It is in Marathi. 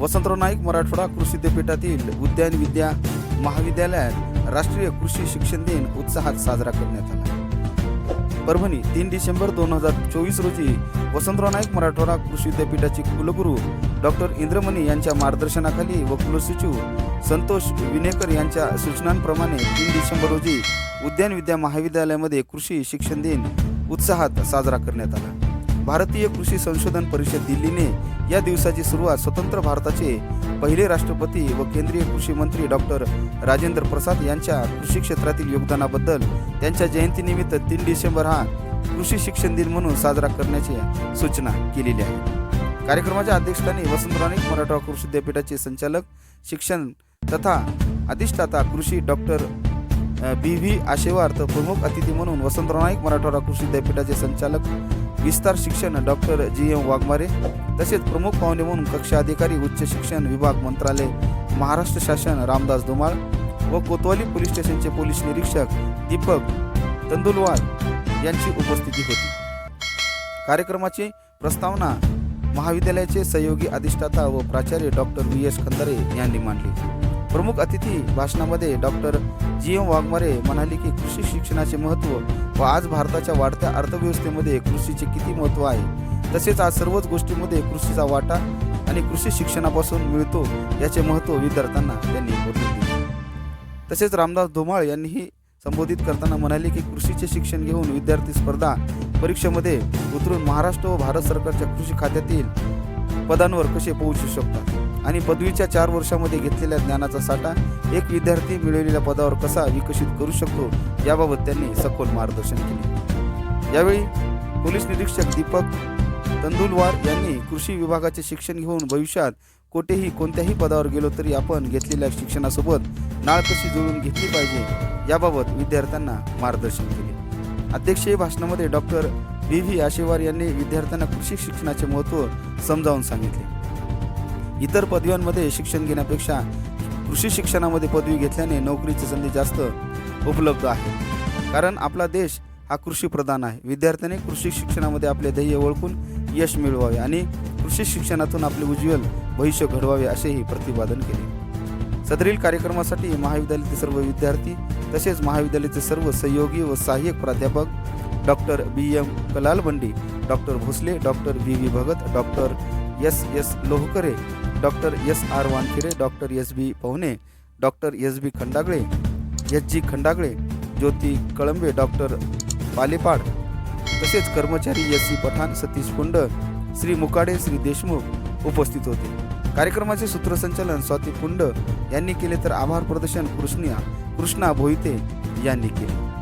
वसंतराव नाईक मराठवाडा कृषी विद्यापीठातील उद्यान विद्या महाविद्यालयात राष्ट्रीय कृषी शिक्षण दिन उत्साहात साजरा करण्यात आला. परभणी तीन डिसेंबर दोन हजार चोवीस रोजी वसंतराव नाईक मराठवाडा कृषी विद्यापीठाचे कुलगुरू डॉक्टर इंद्रमणी यांच्या मार्गदर्शनाखाली व कुलसचिव संतोष विनेकर यांच्या सूचनांप्रमाणे तीन डिसेंबर रोजी उद्यान विद्या महाविद्यालयामध्ये कृषी शिक्षण दिन उत्साहात साजरा करण्यात आला. भारतीय कृषी संशोधन परिषद दिल्लीने या दिवसाची सुरुवात स्वतंत्र भारताचे पहिले राष्ट्रपती व केंद्रीय कृषी मंत्री डॉक्टर राजेंद्र प्रसाद यांच्या कृषी क्षेत्रातील योगदानाबद्दल त्यांच्या जयंतीनिमित्त तीन डिसेंबर हा कृषी शिक्षण दिन म्हणून साजरा करण्याची सूचना केलेली आहे. कार्यक्रमाच्या अध्यक्षस्थानी वसंतराणी मराठवा मराठवाडा कृषी विद्यापीठाचे संचालक शिक्षण तथा अधिष्ठाता कृषी डॉक्टर बी व्ही आशेवार तर प्रमुख अतिथी म्हणून वसंतराव नाईक मराठवाडा कृषी विद्यापीठाचे संचालक विस्तार शिक्षण डॉक्टर जी एम वाघमारे तसेच प्रमुख पाहुणे म्हणून कक्षा अधिकारी उच्च शिक्षण विभाग मंत्रालय महाराष्ट्र शासन रामदास धुमाळ व कोतवाली पोलीस स्टेशनचे पोलीस निरीक्षक दीपक तंदुलवार यांची उपस्थिती होती. कार्यक्रमाची प्रस्तावना महाविद्यालयाचे सहयोगी अधिष्ठाता व प्राचार्य डॉक्टर व्ही एस खंदारे यांनी मांडली. प्रमुख अतिथी भाषणामध्ये डॉक्टर जी एम वाघमारे म्हणाले की कृषी शिक्षणाचे महत्त्व व आज भारताच्या वाढत्या अर्थव्यवस्थेमध्ये कृषीचे किती महत्त्व आहे तसेच आज सर्वच गोष्टींमध्ये कृषीचा वाटा आणि कृषी शिक्षणापासून मिळतो याचे महत्त्व विद्यार्थ्यांना त्यांनी बोलले दिले. तसेच रामदास धुमाळ यांनीही संबोधित करताना म्हणाले की कृषीचे शिक्षण घेऊन विद्यार्थी स्पर्धा परीक्षेमध्ये उतरून महाराष्ट्र व भारत सरकारच्या कृषी खात्यातील पदांवर कसे पोहोचू शकतात? आणि पदवीच्या चार वर्षामध्ये घेतलेल्या ज्ञानाचा साठा एक विद्यार्थी मिळवलेल्या पदावर कसा विकसित करू शकतो याबाबत त्यांनी सखोल मार्गदर्शन केले. यावेळी पोलीस निरीक्षक दीपक तंदुलवार यांनी कृषी विभागाचे शिक्षण घेऊन भविष्यात कोठेही कोणत्याही पदावर गेलो तरी आपण घेतलेल्या शिक्षणासोबत नाळ कशी जुळून घेतली पाहिजे याबाबत विद्यार्थ्यांना मार्गदर्शन केले. अध्यक्षीय भाषणामध्ये डॉक्टर व्ही व्ही आशेवार यांनी विद्यार्थ्यांना कृषी शिक्षणाचे महत्त्व समजावून सांगितले. इतर पदव्यांमध्ये शिक्षण घेण्यापेक्षा कृषी शिक्षणामध्ये पदवी घेतल्याने नोकरीची संधी जास्त उपलब्ध आहे. कारण आपला देश हा कृषी प्रधान आहे. विद्यार्थ्यांनी कृषी शिक्षणामध्ये आपले ध्येय ओळखून यश मिळवावे आणि कृषी शिक्षणातून आपले उज्ज्वल भविष्य घडवावे असेही प्रतिपादन केले. सदरील कार्यक्रमासाठी महाविद्यालयाचे सर्व विद्यार्थी तसेच महाविद्यालयाचे सर्व सहयोगी व सहाय्यक प्राध्यापक doctor B M Kalal Bandi doctor Bhosale doctor V V Bhagat doctor S S Lohkare doctor S R Wankhire doctor S B Pawane doctor S B Khandagale S G Khandagale Jyoti Kalambe doctor Palepad तसेच कर्मचारी एस सी पठाण सतीश कुंड श्री मुकाडे श्री देशमुख उपस्थित होते. कार्यक्रमाचे सूत्रसंचालन स्वाती कुंड यांनी केले तर आभार प्रदर्शन कृष्णा कृष्णा भोईते यांनी केले.